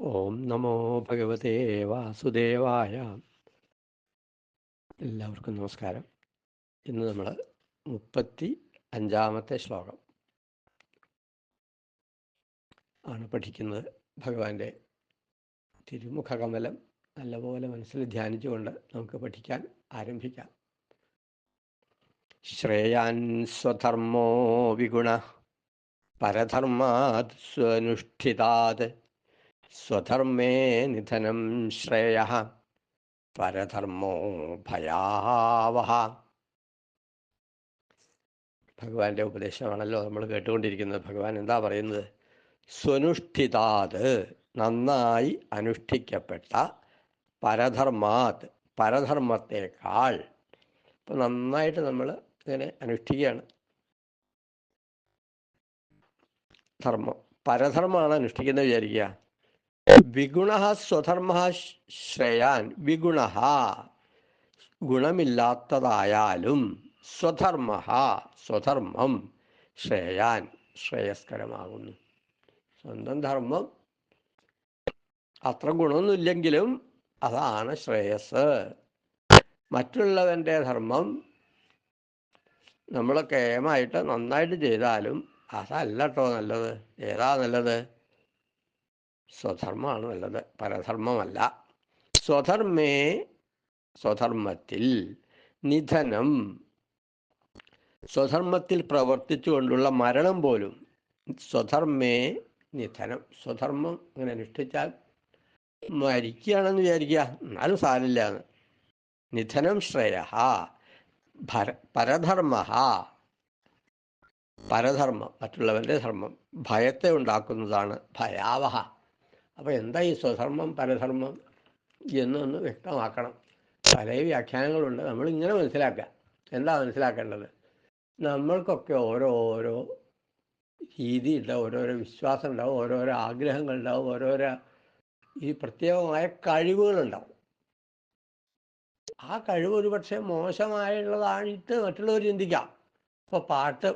ഓം നമോ ഭഗവതേ വാസുദേവായ. എല്ലാവർക്കും നമസ്കാരം. ഇന്ന് നമ്മൾ മുപ്പത്തി അഞ്ചാമത്തെ ശ്ലോകം ആണ് പഠിക്കുന്നത്. ഭഗവാന്റെ തിരുമുഖ കമലം നല്ലപോലെ മനസ്സിൽ ധ്യാനിച്ചുകൊണ്ട് നമുക്ക് പഠിക്കാൻ ആരംഭിക്കാം. ശ്രേയാൻ സ്വധർമ്മോ വിഗുണ പരധർമാത് സ്വനുഷ്ഠിതാത്. സ്വധർമ്മേ നിധനം ശ്രേയ പരധർമ്മോ ഭയാവഹ ഭഗവാന്റെ ഉപദേശമാണല്ലോ നമ്മൾ കേട്ടുകൊണ്ടിരിക്കുന്നത്. ഭഗവാൻ എന്താ പറയുന്നത്? സ്വനുഷ്ഠിതാത് നന്നായി അനുഷ്ഠിക്കപ്പെട്ട പരധർമാത് പരധർമ്മത്തെക്കാൾ ഇപ്പം നന്നായിട്ട് നമ്മൾ ഇങ്ങനെ അനുഷ്ഠിക്കുകയാണ്. ധർമ്മം പരധർമ്മമാണ് അനുഷ്ഠിക്കുന്നത് വിചാരിക്കുക. വിഗുണ സ്വധർമ്മ ശ്രേയാൻ വിഗുണ ഗുണമില്ലാത്തതായാലും സ്വധർമ്മ സ്വധർമ്മം ശ്രേയാൻ ശ്രേയസ്കരമാകുന്നു. സ്വന്തം ധർമ്മം അത്ര ഗുണമൊന്നുമില്ലെങ്കിലും അതാണ് ശ്രേയസ്. മറ്റുള്ളവന്റെ ധർമ്മം നമ്മൾ കേമായിട്ട് നന്നായിട്ട് ചെയ്താലും അതല്ല കേട്ടോ നല്ലത്. ഏതാ നല്ലത്? സ്വധർമ്മമാണ് നല്ലത്. പരധർമ്മമല്ല. സ്വധർമ്മേ സ്വധർമ്മത്തിൽ നിധനം. സ്വധർമ്മത്തിൽ പ്രവർത്തിച്ചുകൊണ്ടുള്ള മരണം പോലും. സ്വധർമ്മേ നിധനം. സ്വധർമ്മം ഇങ്ങനെ അനുഷ്ഠിച്ചാൽ മരിക്കുകയാണെന്ന് വിചാരിക്കുക. എന്നാലും സാരില്ല നിധനം ശ്രേയ. പരധർമ്മ. പരധർമ്മം. മറ്റുള്ളവന്റെ ധർമ്മം. ഭയത്തെ ഉണ്ടാക്കുന്നതാണ് ഭയാവഹ. അപ്പോൾ എന്താ ഈ സ്വധർമ്മം പരധർമ്മം എന്നൊന്ന് വ്യക്തമാക്കണം. പല വ്യാഖ്യാനങ്ങളുണ്ട്. നമ്മളിങ്ങനെ മനസ്സിലാക്കുക. എന്താ മനസ്സിലാക്കേണ്ടത്? നമ്മൾക്കൊക്കെ ഓരോരോ രീതി ഉണ്ടാവും ഓരോരോ വിശ്വാസം ഉണ്ടാവും ഓരോരോ ആഗ്രഹങ്ങൾ ഉണ്ടാവും ഓരോരോ ഈ പ്രത്യേകമായ കഴിവുകളുണ്ടാവും. ആ കഴിവ് ഒരു പക്ഷേ മോശമായുള്ളതായിട്ട് മറ്റുള്ളവർ ചിന്തിക്കാം. ഇപ്പോൾ പാട്ട്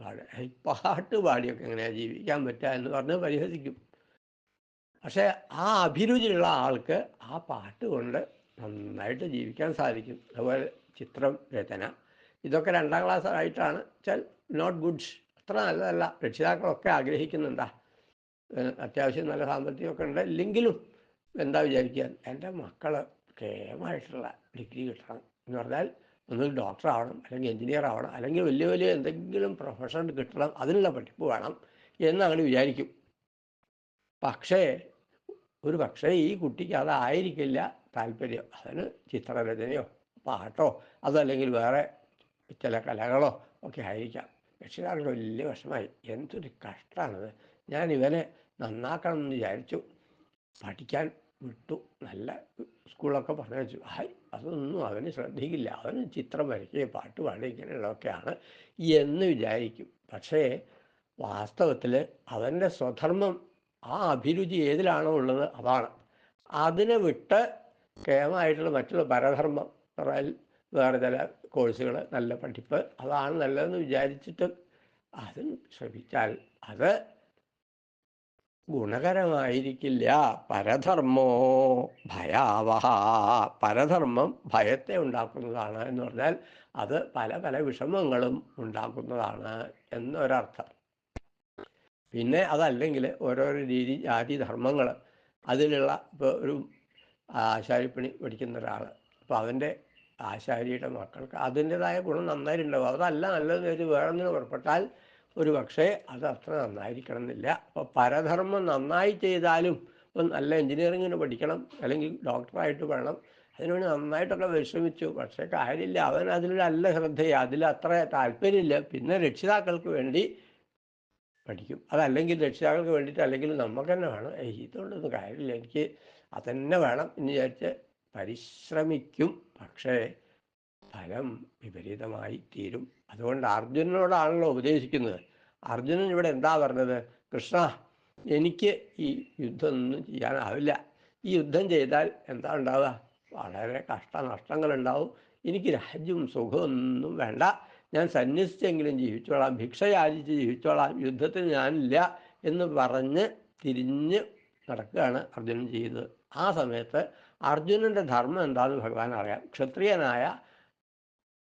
പാടുക പാട്ട് പാടിയൊക്കെ എങ്ങനെയാണ് ജീവിക്കാൻ പറ്റുക എന്ന് പറഞ്ഞ് പരിഹസിക്കും. പക്ഷേ ആ അഭിരുചിയുള്ള ആൾക്ക് ആ പാട്ട് കൊണ്ട് നന്നായിട്ട് ജീവിക്കാൻ സാധിക്കും. അതുപോലെ ചിത്രം രചന ഇതൊക്കെ രണ്ടാം ക്ലാസ് ആയിട്ടാണ് വെച്ചാൽ നോട്ട് ഗുഡ്സ് അത്ര നല്ലതല്ല. രക്ഷിതാക്കളൊക്കെ ആഗ്രഹിക്കുന്നുണ്ടാ. അത്യാവശ്യം നല്ല സാമ്പത്തികമൊക്കെ ഉണ്ട്. ഇല്ലെങ്കിലും എന്താ വിചാരിക്കുക? എന്റെ മക്കൾ കേമായിട്ടുള്ള ഡിഗ്രി കിട്ടണം എന്ന് പറഞ്ഞാൽ ഒന്നുകിൽ ഡോക്ടർ ആവണം അല്ലെങ്കിൽ എഞ്ചിനീയർ ആവണം അല്ലെങ്കിൽ വലിയ വലിയ എന്തെങ്കിലും പ്രൊഫഷൻ കിട്ടണം അതിനുള്ള പഠിപ്പ് വേണം എന്നങ്ങനെ വിചാരിക്കും. പക്ഷേ ഒരു പക്ഷേ ഈ കുട്ടിക്ക് അതായിരിക്കില്ല താല്പര്യം. അതിന് ചിത്രരചനയോ പാട്ടോ അതല്ലെങ്കിൽ വേറെ ചില കലകളോ ഒക്കെ ആയിരിക്കാം. രക്ഷിതാക്കൾ വലിയ വിഷമായി എന്തൊരു കഷ്ടമാണത് ഞാൻ ഇവനെ നന്നാക്കണം എന്ന് വിചാരിച്ചു. പഠിക്കാൻ വിട്ടു. നല്ല സ്കൂളൊക്കെ പറഞ്ഞു വെച്ചു ഹായ് അതൊന്നും അവന് ശ്രദ്ധിക്കില്ല. അവന് ചിത്രം വരയ്ക്കുകയും പാട്ട് പാടുക ഇങ്ങനെയുള്ളതൊക്കെയാണ് എന്ന് വിചാരിക്കും. പക്ഷേ വാസ്തവത്തിൽ അവന്റെ സ്വധർമ്മം ആ അഭിരുചി ഏതിലാണോ ഉള്ളത് അതാണ്. അതിനെ വിട്ട് കേമായിട്ടുള്ള മറ്റുള്ള പരധർമ്മം പറയാൻ വേറെ ചില കോഴ്സുകൾ നല്ല പഠിപ്പ് അതാണ് നല്ലതെന്ന് വിചാരിച്ചിട്ട് അതും ശ്രമിച്ചാൽ അത് ഗുണകരമായിരിക്കില്ല. പരധർമ്മോ ഭയാവഹ. പരധർമ്മം ഭയത്തെ ഉണ്ടാക്കുന്നതാണ് എന്ന് പറഞ്ഞാൽ അത് പല പല വിഷമങ്ങളും ഉണ്ടാക്കുന്നതാണ് എന്നൊരർത്ഥം. പിന്നെ അതല്ലെങ്കിൽ ഓരോരോ രീതി ജാതി ധർമ്മങ്ങൾ അതിലുള്ള ഇപ്പോൾ ഒരു ആശാരിപ്പണി പഠിക്കുന്ന ഒരാൾ അപ്പോൾ അവന്റെ ആശാരിയുടെ മക്കൾക്ക് അതിന്റെതായ ഗുണം നന്നായിട്ടുണ്ടാവും. അതല്ല നല്ലതെന്ന് വെച്ച് വേറൊന്നിന് പുറപ്പെട്ടാൽ ഒരു പക്ഷേ അത് അത്ര നന്നായിരിക്കണം എന്നില്ല അപ്പോൾ പരധർമ്മം നന്നായി ചെയ്താലും ഇപ്പം നല്ല എൻജിനീയറിങ്ങിന് പഠിക്കണം അല്ലെങ്കിൽ ഡോക്ടറായിട്ട് വേണം. അതിനുവേണ്ടി നന്നായിട്ടൊക്കെ വിശ്രമിച്ചു. പക്ഷേ കാര്യമില്ല. അവൻ അതിലൊരു നല്ല ശ്രദ്ധയാണ് അതിൽ അത്ര താല്പര്യമില്ല. പിന്നെ രക്ഷിതാക്കൾക്ക് വേണ്ടി പഠിക്കും. അതല്ലെങ്കിൽ രക്ഷിതാക്കൾക്ക് വേണ്ടിയിട്ട് അല്ലെങ്കിൽ നമുക്ക് തന്നെ വേണം ഇതുകൊണ്ടൊന്നും കാര്യമില്ല. എനിക്ക് അതന്നെ വേണം എന്ന് വിചാരിച്ച് പരിശ്രമിക്കും. പക്ഷേ ഫലം വിപരീതമായി തീരും. അതുകൊണ്ട് അർജുനനോടാണല്ലോ ഉപദേശിക്കുന്നത്. അർജുനൻ ഇവിടെ എന്താ പറഞ്ഞത്? കൃഷ്ണ എനിക്ക് ഈ യുദ്ധമൊന്നും ചെയ്യാനാവില്ല. ഈ യുദ്ധം ചെയ്താൽ എന്താ ഉണ്ടാവുക? വളരെ കഷ്ടനഷ്ടങ്ങൾ ഉണ്ടാവും എനിക്ക് രാജ്യവും സുഖമൊന്നും വേണ്ട. ഞാൻ സന്യസിച്ചെങ്കിലും ജീവിച്ചോളാം. ഭിക്ഷ യാചിച്ച് ജീവിച്ചോളാം. യുദ്ധത്തിന് ഞാനില്ല എന്ന് പറഞ്ഞ് തിരിഞ്ഞ് നടക്കുകയാണ് അർജുനൻ ചെയ്തത് ആ സമയത്ത് അർജുനന്റെ ധർമ്മം എന്താണെന്ന് ഭഗവാൻ അറിയാം. ക്ഷത്രിയനായ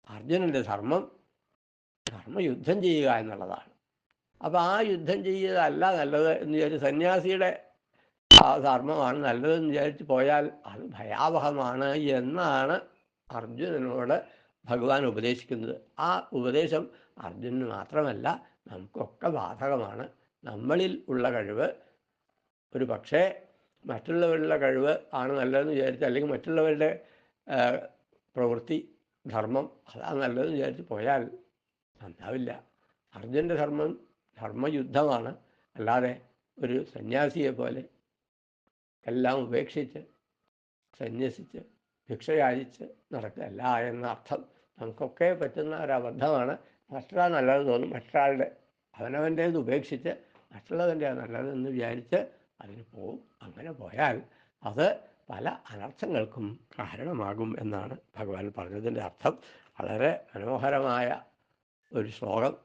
അർജുനന്റെ ധർമ്മം ധർമ്മയുദ്ധം ചെയ്യുക എന്നുള്ളതാണ്. അപ്പോൾ ആ യുദ്ധം ചെയ്യുകയല്ല നല്ലത് എന്ന് വിചാരിച്ച് സന്യാസിയുടെ ആ ധർമ്മമാണ് നല്ലതെന്ന് വിചാരിച്ച് പോയാൽ അത് ഭയാവഹമാണ് എന്നാണ് അർജുനനോട് ഭഗവാൻ ഉപദേശിക്കുന്നത്. ആ ഉപദേശം അർജുനന് മാത്രമല്ല നമുക്കൊക്കെ ബാധകമാണ്. നമ്മളിൽ ഉള്ള കഴിവ് ഒരു പക്ഷേ മറ്റുള്ളവരുടെ കഴിവ് ആണ് നല്ലതെന്ന് വിചാരിച്ച് അല്ലെങ്കിൽ മറ്റുള്ളവരുടെ പ്രവൃത്തി ധർമ്മം അതാണ് നല്ലതെന്ന് വിചാരിച്ച് പോയാൽ നന്നാവില്ല അർജുന്റെ ധർമ്മം ധർമ്മയുദ്ധമാണ്. അല്ലാതെ ഒരു സന്യാസിയെ പോലെ എല്ലാം ഉപേക്ഷിച്ച് സന്യസിച്ച് ഭിക്ഷയാചിച്ച് നടക്കുകയല്ല എന്ന അർത്ഥം. നമുക്കൊക്കെ പറ്റുന്ന ഒരബദ്ധമാണ്. മറ്റൊരാൾ നല്ലത് തോന്നും. മറ്റൊരാളുടെ അവനവന്റേത് ഉപേക്ഷിച്ച് മറ്റുള്ളവന്റെ നല്ലതെന്ന് വിചാരിച്ച് അതിന് പോവും. അങ്ങനെ പോയാൽ അത് പല അനർത്ഥങ്ങൾക്കും കാരണമാകും എന്നാണ് ഭഗവാൻ പറഞ്ഞതിന്റെ അർത്ഥം. വളരെ മനോഹരമായ ഒരു ശ്ലോകം.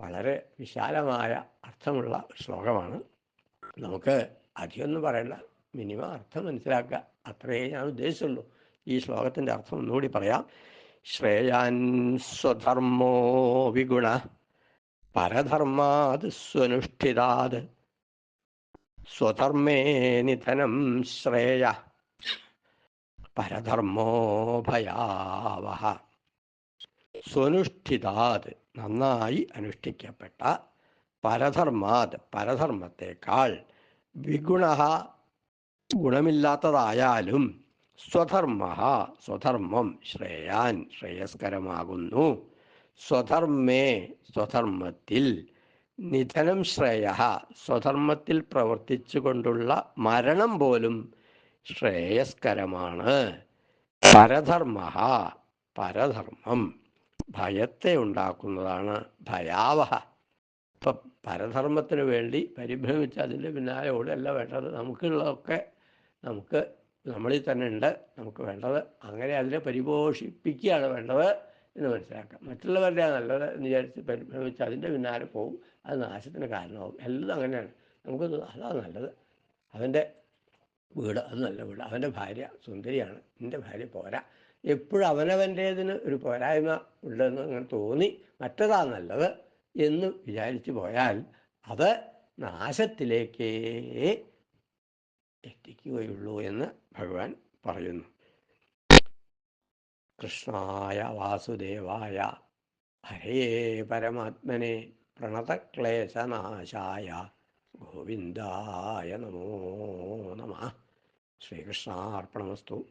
വളരെ വിശാലമായ അർത്ഥമുള്ള ഒരു ശ്ലോകമാണ്. നമുക്ക് അധികമൊന്നും പറയണ്ട. മിനിമം അർത്ഥം മനസ്സിലാക്കുക. അത്രയേ ഞാൻ ഉദ്ദേശിച്ചുള്ളൂ. ഈ ശ്ലോകത്തിന്റെ അർത്ഥം ഒന്നുകൂടി പറയാം. ശ്രേയാൻ സ്വധർമ്മോ വിഗുണ പരധർമാത് സ്വനുഷ്ഠിതാത്. സ്വധർമ്മേ നിധനം ശ്രേയ പരധർമ്മോ ഭയാവഹ. സ്വനുഷ്ഠിതാത് നന്നായി അനുഷ്ഠിക്കപ്പെട്ട പരധർമാത് പരധർമ്മത്തെക്കാൾ വിഗുണ ഗുണമില്ലാത്തതായാലും സ്വധർമ്മ സ്വധർമ്മം ശ്രേയാൻ ശ്രേയസ്കരമാകുന്നു. സ്വധർമ്മേ സ്വധർമ്മത്തിൽ നിധനം ശ്രേയ സ്വധർമ്മത്തിൽ പ്രവർത്തിച്ചു കൊണ്ടുള്ള മരണം പോലും ശ്രേയസ്കരമാണ്. പരധർമ്മ പരധർമ്മം ഭയത്തെ ഉണ്ടാക്കുന്നതാണ് ഭയാവഹ. ഇപ്പം പരധർമ്മത്തിന് വേണ്ടി പരിഭ്രമിച്ച് അതിന്റെ പിന്നാലെ ഓടല്ല വേണ്ടത്. നമുക്കുള്ളതൊക്കെ നമുക്ക് നമ്മളിൽ തന്നെ ഉണ്ട് നമുക്ക് വേണ്ടത് അങ്ങനെ അതിനെ പരിപോഷിപ്പിക്കുകയാണ് വേണ്ടത് എന്ന് മനസ്സിലാക്കാം. മറ്റുള്ളവരുടെ നല്ലത് എന്ന് വിചാരിച്ച് പരിഭ്രമിച്ച് അതിന്റെ പിന്നാലെ പോകും അത് നാശത്തിന് കാരണമാകും എല്ലാം അങ്ങനെയാണ്. നമുക്ക് അതാണ് നല്ലത്. അവന്റെ വീട് അത് നല്ല വീട്. അവന്റെ ഭാര്യ സുന്ദരിയാണ്. എന്റെ ഭാര്യ പോരാ. എപ്പോഴും അവനവന്റേതിന് ഒരു പോരായ്മ ഉണ്ടെന്ന് അങ്ങനെ തോന്നി മറ്റതാ നല്ലത് എന്ന് വിചാരിച്ച് പോയാൽ അത് നാശത്തിലേക്കേ എത്തിക്കുകയുള്ളൂ എന്ന് ഭഗവാൻ പറയുന്നു. കൃഷ്ണായ വാസുദേവായ ഹരേ പരമാത്മനെ പ്രണതക്ലേശനാശായ ഗോവിന്ദായ നമോ നമ. ശ്രീകൃഷ്ണാർപ്പണമസ്തു.